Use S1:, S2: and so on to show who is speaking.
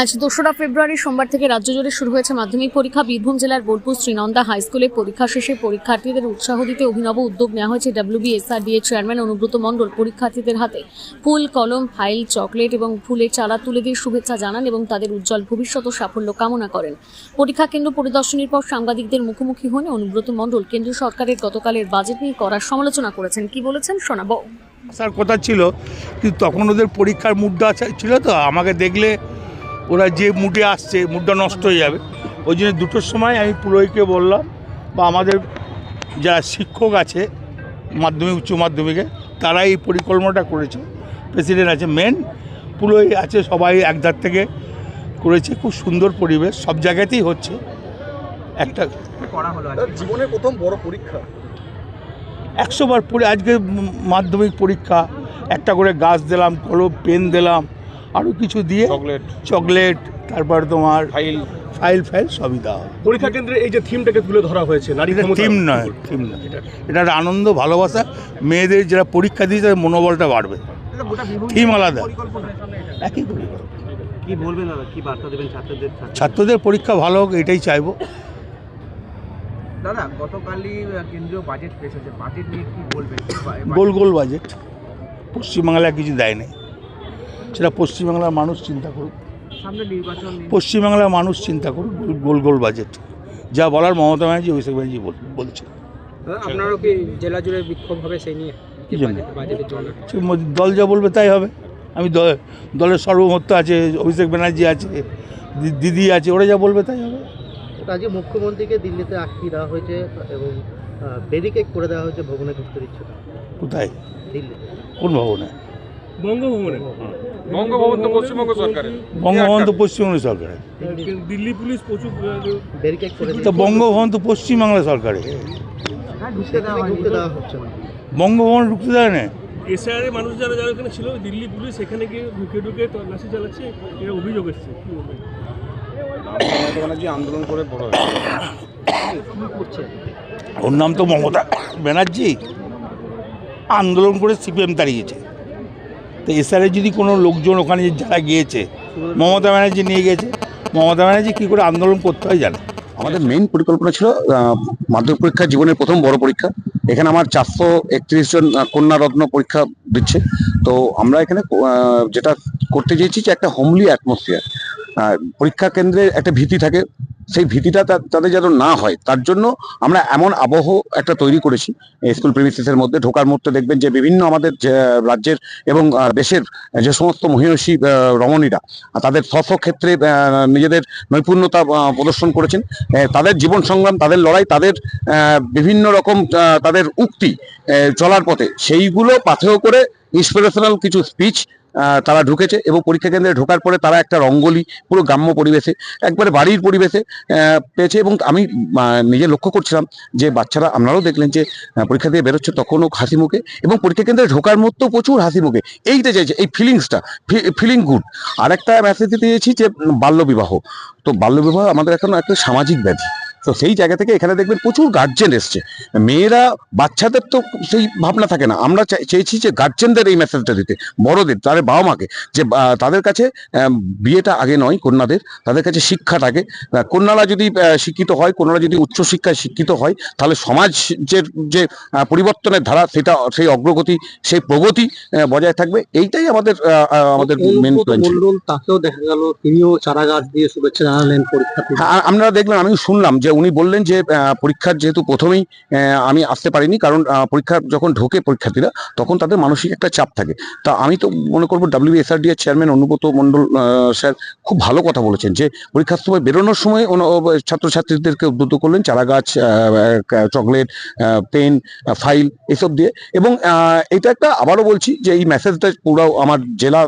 S1: আজ দোসরা ফেব্রুয়ারি সোমবার থেকে রাজ্য জুড়ে শুরু হয়েছে মাধ্যমিক পরীক্ষা। বীরভূম জেলার বোলপুর, শ্রীনন্দা হাই স্কুলে পরীক্ষা শেষে পরীক্ষার্থীদের উৎসাহ দিতে অভিনব উদ্যোগ নেওয়া হয়েছে ডাব্লিউবিএসআরডি এর চেয়ারম্যান অনুব্রত মণ্ডল পরীক্ষার্থীদের হাতে। ফুল, কলম, ফাইল, চকলেট এবং ফুলের চারা তুলে দিয়ে শুভেচ্ছা জানান এবং তাদের উজ্জ্বল ভবিষ্যৎ ও সাফল্য কামনা করেন। পরীক্ষা কেন্দ্র পরিদর্শনের পর সাংবাদিকদের মুখোমুখি হন অনুব্রত মণ্ডল। কেন্দ্রীয় সরকারের গতকালের বাজেট নিয়ে করার সমালোচনা করেছেন। কি বলেছেন শোনাবো।
S2: আসার কথা ছিল, কিন্তু তখন ওদের পরীক্ষার মুডটা ছিল তো, আমাকে দেখলে ওরা যে মুডে আসছে মুডটা নষ্ট হয়ে যাবে। ওই জন্য দুটোর সময় আমি পুরোহিতকে বললাম বা আমাদের যারা শিক্ষক আছে মাধ্যমিক উচ্চ মাধ্যমিকে তারা এই পরিকল্পনাটা করেছে। প্রেসিডেন্ট আছে মেন পুরোহিত আছে সবাই একধার থেকে করেছে খুব সুন্দর পরিবেশ সব জায়গাতেই হচ্ছে। একটা
S3: তার জীবনের প্রথম বড় পরীক্ষা।
S2: একশো বার পড়ে আজকে মাধ্যমিক পরীক্ষা একটা করে গাছ দিলাম কলম পেন দিলাম আরও কিছু দিয়ে
S3: চকলেট।
S2: চকলেট তারপর তোমার
S3: ফাইল।
S2: ফাইল ফাইল সবই দেওয়া হবে
S4: পরীক্ষা কেন্দ্রে এই যে থিমটাকে তুলে ধরা হয়েছে নারী
S2: থিম নয় থিম নয়। এটা একটা আনন্দ ভালোবাসা। মেয়েদের যারা পরীক্ষা দিয়েছে তাদের মনোবলটা বাড়বে। থিম আলাদা। একই পরিকল্পনা
S5: কি বলবেন দাদা? কি বার্তা দেবেন ছাত্রদের?
S2: ছাত্রদের পরীক্ষা ভালো হোক এটাই চাইব।
S6: দাদা গতকালই কেন্দ্রীয় বাজেট পেশ হয়েছে বাজেট নিয়ে কি বলবেন?
S2: গোল গোল বাজেট পশ্চিমবাংলায় কিছু দেয় নাই। সেটা পশ্চিমবাংলার মানুষ চিন্তা করুক।
S6: সামনে নির্বাচন নিয়ে-
S2: পশ্চিমবাংলার মানুষ চিন্তা করুক গোল গোল বাজেট। যা বলার মমতা ব্যানার্জি অভিষেক ব্যানার্জি বল- বলছে
S6: আপনারও কি জেলা জুড়ে বিক্ষোভ হবে সেই নিয়ে?
S2: কি জন্য? দল যা বলবে তাই হবে। আমি দ- দলের সর্বমত্ত আছে অভিষেক ব্যানার্জি আছে দিদি আছে ওরা যা বলবে তাই হবে।
S5: আজকে মুখ্যমন্ত্রীকে দিল্লিতে আটকে দেওয়া হয়েছে এবং ব্যারিকেড করে দেওয়া হয়েছে ভবনে ঢুকতে দিচ্ছে।
S2: কোথায়?
S5: দিল্লি
S2: কোন ভবনে?
S4: বঙ্গভবনে।
S3: বঙ্গভবন তো পশ্চিমবঙ্গ সরকারের।
S2: বঙ্গভবন তো পশ্চিমবঙ্গ সরকারের।
S4: দিল্লি পুলিশ প্রচুর
S2: তো বঙ্গভবন তো পশ্চিমবাংলা সরকারের।
S6: হ্যাঁ
S2: বঙ্গভবন ঢুকতে দেয় না
S4: এসআইআর মানুষ যারা যারা এখানে ছিল দিল্লি পুলিশ এখানে গিয়ে ঢুকে ঢুকে তল্লাশি চালাচ্ছে এটা অভিযোগ এসছে।
S3: ব্যানার্জি আন্দোলন করে বড়
S2: ওর নাম তো মমতা ব্যানার্জি। আন্দোলন করে সিপিএম দাঁড়িয়েছে। তো এসআরে যদি কোনো লোকজন ওখানে যারা গিয়েছে মমতা ব্যানার্জি নিয়ে গেছে মমতা ব্যানার্জি কী করে আন্দোলন করতে হয় জানে?
S7: আমাদের মেইন পরিকল্পনা ছিল মাধ্যমিক পরীক্ষা জীবনের প্রথম বড় পরীক্ষা। এখানে আমার চারশো একত্রিশ জন আহ, কন্যা রত্ন পরীক্ষা দিচ্ছে। তো আমরা এখানে যেটা করতে চেয়েছি যে একটা হোমলি অ্যাটমসফিয়ার পরীক্ষা কেন্দ্রে একটা ভীতি থাকে। সেই ভীতিটা তাদের যেন না হয়। তার জন্য আমরা এমন আবহ একটা তৈরি করেছি। স্কুল প্রিমিসিসের মধ্যে ঢোকার মধ্যে দেখবেন যে বিভিন্ন আমাদের রাজ্যের এবং দেশের যে সমস্ত মহিষী রমণীরা তাদের স্ব ক্ষেত্রে নিজেদের নৈপুণ্যতা প্রদর্শন করেছেন। তাদের জীবন সংগ্রাম, তাদের লড়াই, তাদের বিভিন্ন রকম তাদের উক্তি চলার পথে, সেইগুলো পাথেয় করে ইন্সপিরেশনাল কিছু স্পিচ তারা ঢুকেছে এবং পরীক্ষা কেন্দ্রে ঢোকার পরে তারা একটা রঙ্গোলি পুরো গ্রাম্য পরিবেশে, একবারে বাড়ির পরিবেশে পেয়েছে এবং আমি নিজে লক্ষ্য করছিলাম যে বাচ্চারা, আপনারাও দেখলেন যে পরীক্ষা দিয়ে বেরোচ্ছে তখনও হাসি মুখে এবং পরীক্ষা কেন্দ্রে ঢোকার মধ্যেও প্রচুর হাসি মুখে। এইটা চাইছে এই ফিলিংসটা ফিলিং গুড আর একটা মেসেজ দিতে চেয়েছি যে বাল্যবিবাহ। তো বাল্যবিবাহ আমাদের এখন একটা সামাজিক ব্যাধি। তো সেই জায়গা থেকে এখানে দেখবেন প্রচুর গার্জেন এসছে। মেয়েরা বাচ্চাদের তো সেই ভাবনা থাকে না। আমরা চেয়েছি যে গার্জেনদের এই মেসেজটা দিতে বড়দের তাদের বাবা মাকে যে তাদের কাছে বিয়েটা আগে নয় কন্যাদের তাদের কাছে শিক্ষাটাকে আহ, কন্যারা যদি শিক্ষিত হয় কন্যারা যদি উচ্চশিক্ষায় শিক্ষিত হয় তাহলে সমাজের যে পরিবর্তনের ধারা সেটা সেই অগ্রগতি সেই প্রগতি বজায় থাকবে। এইটাই আমাদের আমাদের মেন পয়েন্ট
S5: তাকেও দেখা গেল তিনিও চারা গাছ দিয়ে শুভেচ্ছা জানালেন পরীক্ষার্থী
S7: হ্যাঁ আমরা দেখলাম আমি শুনলাম যে উনি বললেন যে পরীক্ষার যেহেতু প্রথমেই আমি আসতে পারিনি কারণ পরীক্ষা যখন ঢোকে পরীক্ষার্থীরা তখন তাদের মানসিক একটা চাপ থাকে। তা আমি তো মনে করব ডাব্লিউএসআরডি এর চেয়ারম্যান অনুব্রত মণ্ডল আহ, স্যার খুব ভালো কথা বলেছেন যে পরীক্ষার সময় বেরোনোর সময় ছাত্রছাত্রীদেরকে উদ্বুদ্ধ করলেন চারা গাছ চকলেট পেন ফাইল এসব দিয়ে। এবং এটা একটা আবারও বলছি যে এই মেসেজটা পুরো আমার জেলা